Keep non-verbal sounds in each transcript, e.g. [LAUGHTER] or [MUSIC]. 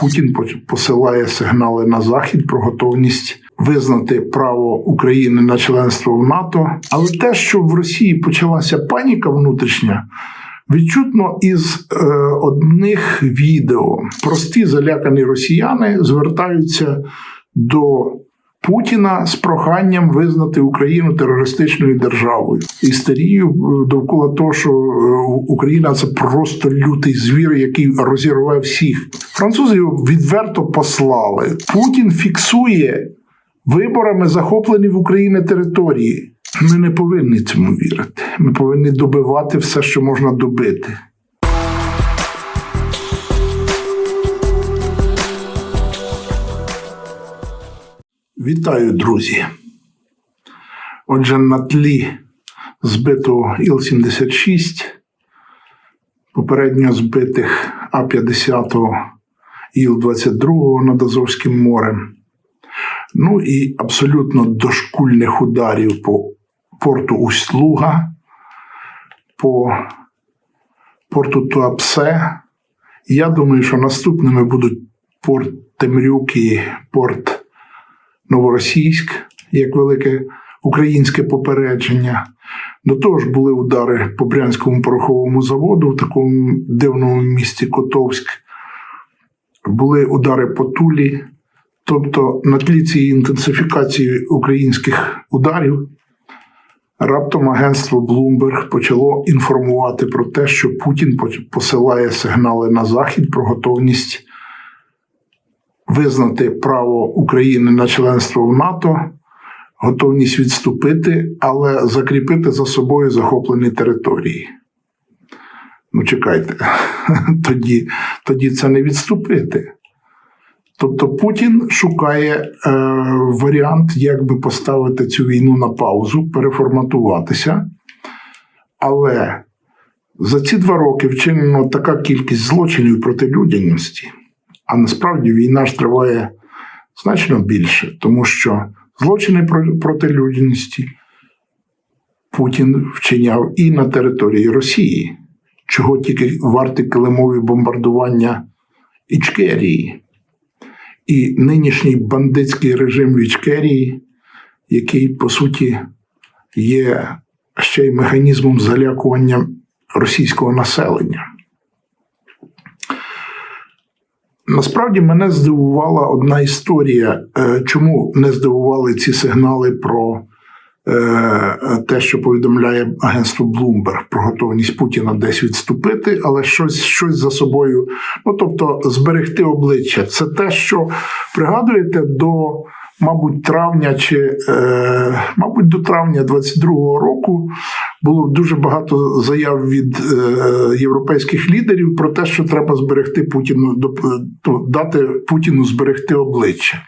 Путін посилає сигнали на захід про готовність визнати право України на членство в НАТО. Але те, що в Росії почалася паніка внутрішня. Відчутно із е, одних відео прості залякані росіяни звертаються до Путіна з проханням визнати Україну терористичною державою істерію довкола того, що е, Україна це просто лютий звір, який розірве всіх. Французи його відверто послали. Путін фіксує виборами захоплені в Україні території. Ми не повинні цьому вірити. Ми повинні добивати все, що можна добити. Вітаю, друзі. Отже, на тлі збитого Іл-76, попередньо збитих А-50 Іл-22 над Азовським морем, ну і абсолютно дошкульних ударів по порту Усть-Луга, по порту Туапсе. Я думаю, що наступними будуть порт Темрюк і порт. Новоросійськ як велике українське попередження. До того ж були удари по Брянському пороховому заводу в такому дивному місті Котовськ. Були удари по Тулі. Тобто на тлі цієї інтенсифікації українських ударів раптом агентство Bloomberg почало інформувати про те, що Путін посилає сигнали на Захід про готовність визнати право України на членство в НАТО, готовність відступити, але закріпити за собою захоплені території. Ну, чекайте, [LAUGHS] тоді, тоді це не відступити. Тобто Путін шукає е, варіант, як би поставити цю війну на паузу, переформатуватися. Але за ці два роки вчинено така кількість злочинів проти людяності, а насправді війна ж триває значно більше, тому що злочини проти людяності Путін вчиняв і на території Росії, чого тільки варти килимові бомбардування Ічкерії. І нинішній бандитський режим в Ічкерії, який, по суті, є ще й механізмом залякування російського населення. Насправді мене здивувала одна історія, е, чому не здивували ці сигнали про е, те, що повідомляє агентство Bloomberg про готовність Путіна десь відступити, але щось щось за собою, ну тобто зберегти обличчя. Це те, що пригадуєте до мабуть, травня чи, е, мабуть, до травня 22-го року було дуже багато заяв від е, європейських лідерів про те, що треба зберегти Путіну, дати Путіну зберегти обличчя.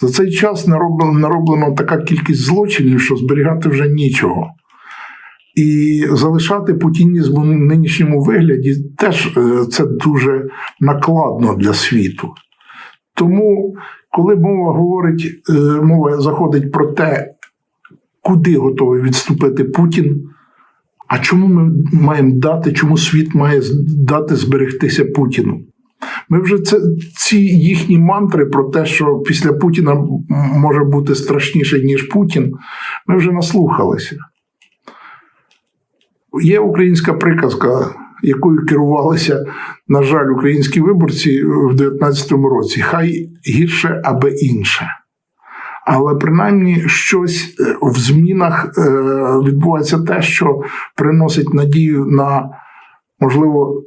За цей час нароблено, нароблено така кількість злочинів, що зберігати вже нічого. І залишати путінізм у нинішньому вигляді теж е, це дуже накладно для світу. Тому коли мова говорить, е, мова заходить про те, куди готовий відступити Путін, а чому ми маємо дати, чому світ має дати зберегтися Путіну? Ми вже це ці їхні мантри про те, що після Путіна може бути страшніше, ніж Путін, ми вже наслухалися. Є українська приказка якою керувалися, на жаль, українські виборці в 2019 році. Хай гірше, аби інше. Але принаймні щось е, в змінах е, відбувається те, що приносить надію на, можливо,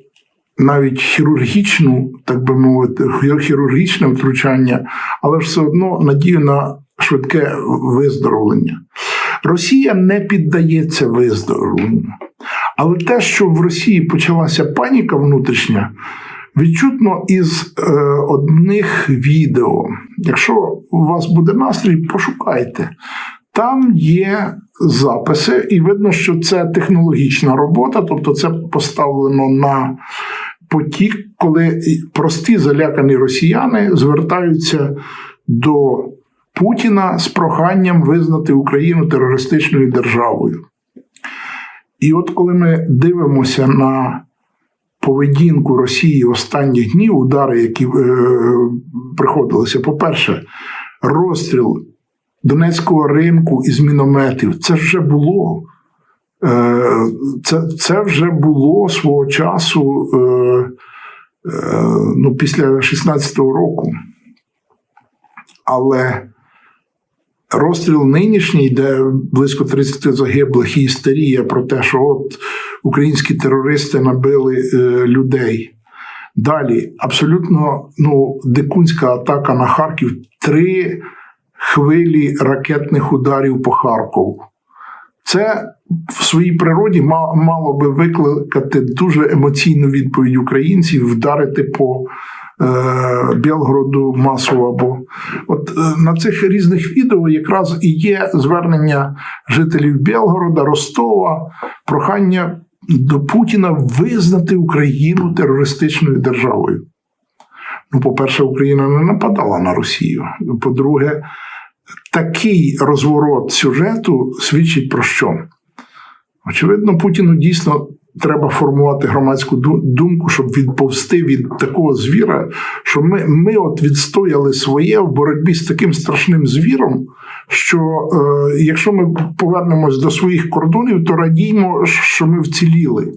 навіть хірургічну, так би мовити, хірургічне втручання, але все одно надію на швидке виздоровлення. Росія не піддається виздоровленню. Але те, що в Росії почалася паніка внутрішня, відчутно із е, одних відео. Якщо у вас буде настрій, пошукайте. Там є записи, і видно, що це технологічна робота, тобто це поставлено на потік, коли прості залякані росіяни звертаються до Путіна з проханням визнати Україну терористичною державою. І от коли ми дивимося на поведінку Росії останніх днів, удари, які е, приходилися, по-перше, розстріл Донецького ринку із мінометів, це вже було. Е, Це, це вже було свого часу е, е, ну, після 16-го року. Але розстріл нинішній, де близько 30 загиблих і істерія про те, що от українські терористи набили е, людей. Далі абсолютно ну, дикунська атака на Харків, три хвилі ракетних ударів по Харкову. Це в своїй природі мало би викликати дуже емоційну відповідь українців, вдарити по Білгороду масово. Або от е, на цих різних відео якраз і є звернення жителів Білгорода, Ростова, прохання до Путіна визнати Україну терористичною державою. Ну, по-перше, Україна не нападала на Росію. По-друге, такий розворот сюжету свідчить про що? Очевидно, Путіну дійсно треба формувати громадську думку, щоб відповсти від такого звіра, що ми, ми от відстояли своє в боротьбі з таким страшним звіром, що е, якщо ми повернемось до своїх кордонів, то радіймо, що ми вціліли.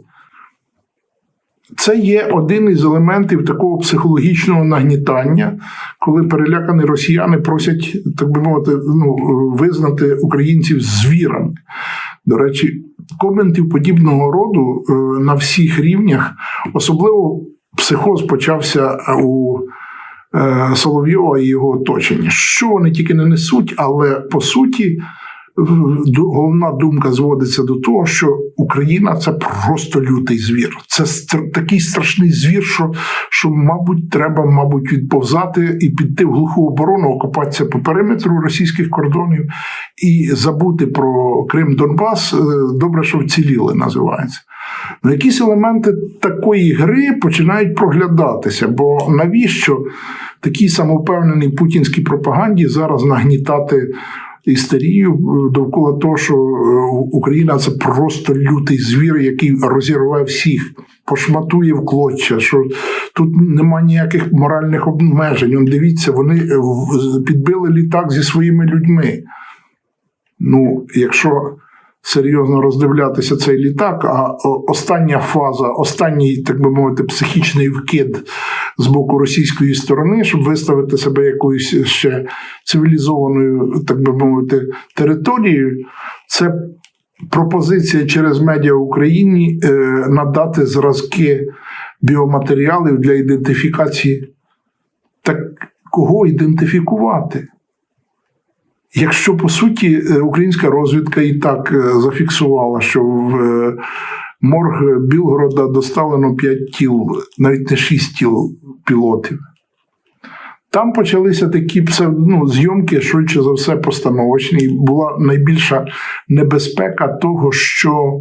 Це є один із елементів такого психологічного нагнітання, коли перелякані росіяни просять, так би мовити, ну, визнати українців звірами. До речі, коментів подібного роду е, на всіх рівнях, особливо психоз почався у е, Соловйова і його оточення. Що вони тільки не несуть, але по суті. Головна думка зводиться до того, що Україна це просто лютий звір. Це стр- такий страшний звір, що, що, мабуть, треба, мабуть, відповзати і піти в глуху оборону, окопатися по периметру російських кордонів і забути про Крим Донбас. Е, Добре, що вціліли, називається. Ну, якісь елементи такої гри починають проглядатися, бо навіщо такій самовпевненій путінській пропаганді зараз нагнітати істерію е, довкола того, що е, Україна це просто лютий звір, який розірве всіх, пошматує в клоччя, що тут нема ніяких моральних обмежень. Он дивіться, вони е, підбили літак зі своїми людьми. Ну, якщо серйозно роздивлятися цей літак, а остання фаза, останній, так би мовити, психічний вкид з боку російської сторони, щоб виставити себе якоюсь ще цивілізованою, так би мовити, територією, це пропозиція через медіа Україні е, надати зразки біоматеріалів для ідентифікації. Так кого ідентифікувати? Якщо по суті е, українська розвідка і так е, зафіксувала, що в е, морг Білгорода доставлено 5 тіл, навіть не 6 тіл пілотів. Там почалися такі ну, зйомки, швидше за все, постановочні. Була найбільша небезпека того, що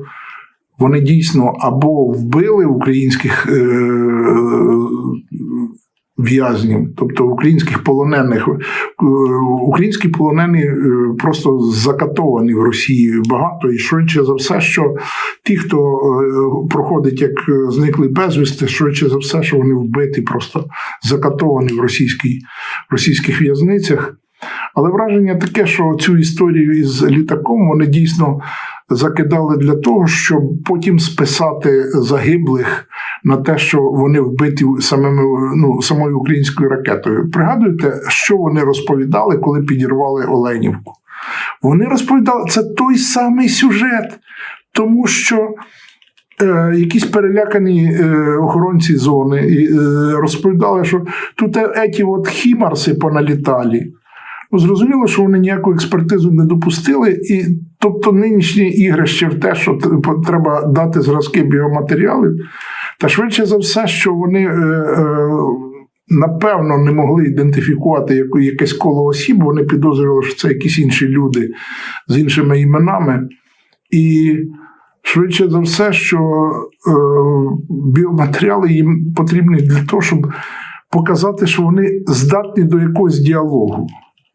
вони дійсно або вбили українських в'язнів, тобто українських полонених. Е, Українські полонені е, просто закатовані в Росії багато, і швидше за все, що ті, хто е, проходить як зниклий безвісти, швидше за все, що вони вбиті, просто закатовані в російській, російських в'язницях. Але враження таке, що цю історію із літаком вони дійсно закидали для того, щоб потім списати загиблих на те, що вони вбиті самими ну, самою українською ракетою. Пригадуєте, що вони розповідали, коли підірвали Оленівку? Вони розповідали, це той самий сюжет, тому що. Е, якісь перелякані е, охоронці зони е, розповідали, що тут еті от хімарси поналіталі. Ну, зрозуміло, що вони ніяку експертизу не допустили, і тобто нинішні ігрище в те, що треба дати зразки біоматеріалів, та швидше за все, що вони е, е, напевно не могли ідентифікувати якесь коло осіб, вони підозрювали, що це якісь інші люди з іншими іменами. І швидше за все, що е, біоматеріали їм потрібні для того, щоб показати, що вони здатні до якогось діалогу.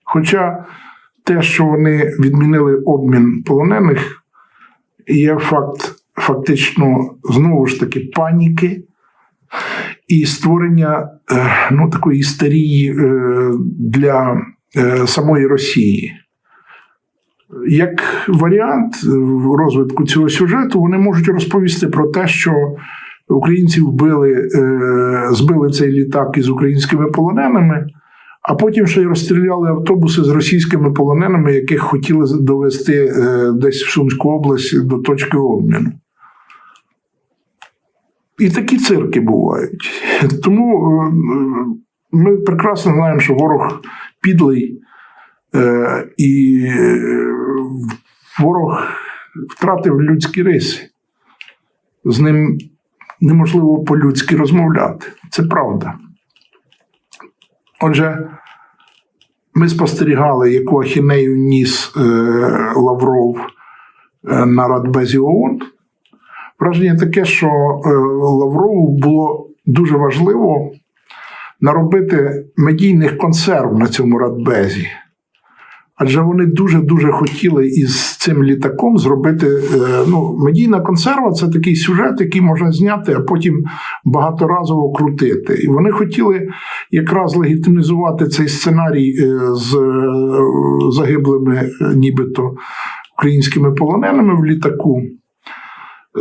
Хоча те, що вони відмінили обмін полонених, є факт фактично знову ж таки паніки, і створення е, ну, такої істерії е, для е, самої Росії. Як варіант розвитку цього сюжету, вони можуть розповісти про те, що українці вбили, збили цей літак із українськими полоненими, а потім ще й розстріляли автобуси з російськими полоненими, яких хотіли довести десь в Сумську область до точки обміну. І такі цирки бувають. Тому е, ми прекрасно знаємо, що ворог підлий, е, і е, ворог втратив людські риси. З ним неможливо по-людськи розмовляти. Це правда. Отже, ми спостерігали, яку ахінею ніс Лавров на Радбезі ООН. Враження таке, що е, Лаврову було дуже важливо наробити медійних консерв на цьому радбезі. Адже вони дуже-дуже хотіли із цим літаком зробити. Е, ну, Медійна консерва це такий сюжет, який можна зняти, а потім багаторазово крутити. І вони хотіли якраз легітимізувати цей сценарій е, з загиблими, нібито українськими полоненими в літаку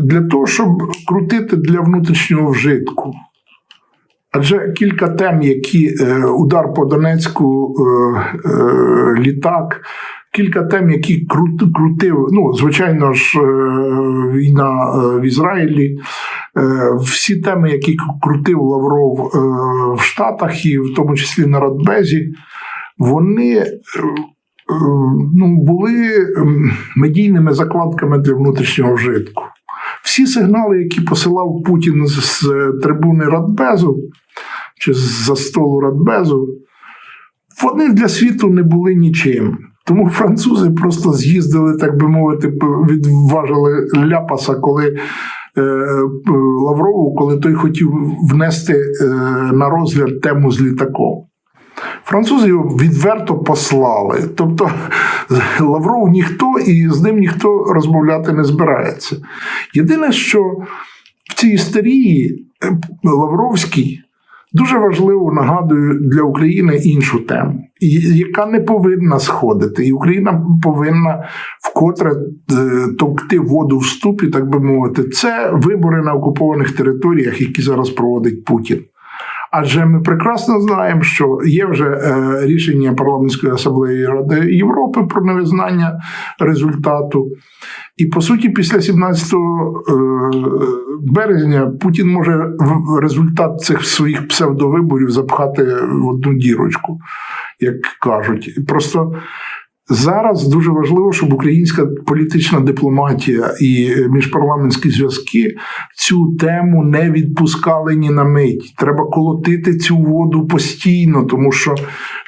для того, щоб крутити для внутрішнього вжитку. Адже кілька тем, які е, удар по Донецьку, е, е, літак, кілька тем, які крутив, ну, звичайно ж, війна в Ізраїлі, всі теми, які крутив Лавров в Штатах і в тому числі на Радбезі, вони ну, були медійними закладками для внутрішнього вжитку. Всі сигнали, які посилав Путін з трибуни Радбезу чи з-за столу Радбезу, вони для світу не були нічим. Тому французи просто з'їздили, так би мовити, відважили ляпаса, коли е, Лаврову, коли той хотів внести е, на розгляд тему з літаком. Французи його відверто послали. Тобто Лавров ніхто і з ним ніхто розмовляти не збирається. Єдине, що в цій історії е, Лавровський дуже важливо нагадує для України іншу тему, яка не повинна сходити. І Україна повинна вкотре е, товкти воду в ступі, так би мовити. Це вибори на окупованих територіях, які зараз проводить Путін. Адже ми прекрасно знаємо, що є вже е, рішення парламентської асамблеї Ради Європи про невизнання результату. І по суті, після 17 е, березня Путін може результат цих своїх псевдовиборів запхати в одну дірочку, як кажуть. Просто Зараз дуже важливо, щоб українська політична дипломатія і міжпарламентські зв'язки цю тему не відпускали ні на мить. Треба колотити цю воду постійно, тому що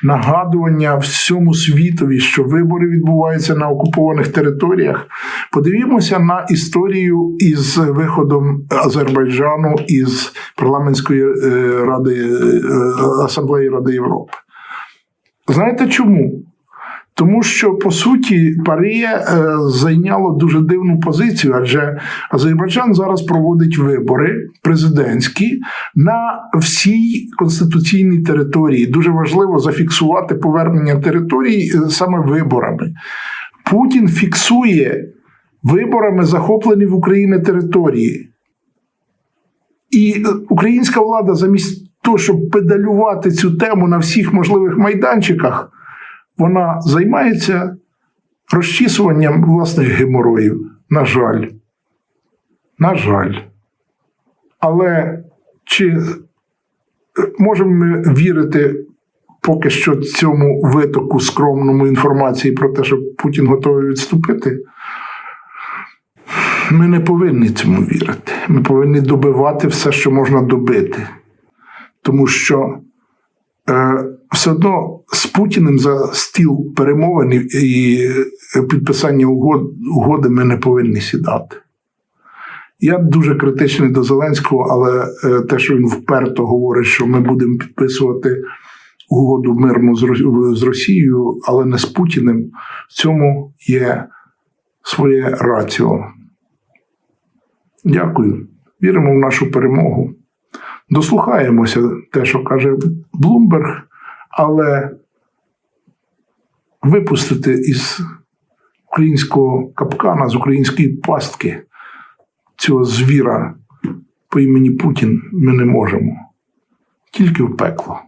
нагадування всьому світові, що вибори відбуваються на окупованих територіях. Подивімося на історію із виходом Азербайджану із парламентської е, ради е, асамблеї Ради Європи. Знаєте чому? Тому що по суті Парія е, зайняло дуже дивну позицію, адже Азербайджан зараз проводить вибори президентські на всій конституційній території. Дуже важливо зафіксувати повернення території е, саме виборами. Путін фіксує виборами захоплені в Україні території. І е, українська влада замість того, щоб педалювати цю тему на всіх можливих майданчиках вона займається розчісуванням власних геморроїв. На жаль. На жаль. Але чи е, можемо ми вірити поки що цьому витоку скромному інформації про те, що Путін готовий відступити? Ми не повинні цьому вірити. Ми повинні добивати все, що можна добити. Тому що е, все одно з Путіним за стіл перемовин і підписання угоди ми не повинні сідати. Я дуже критичний до Зеленського, але е, те, що він вперто говорить, що ми будемо підписувати угоду мирну з Росією, але не з Путіним, в цьому є своє раціо. Дякую. Віримо в нашу перемогу. дослухаємося те, що каже Блумберг, але випустити із українського капкана, з української пастки цього звіра по імені Путін ми не можемо. Тільки в пекло.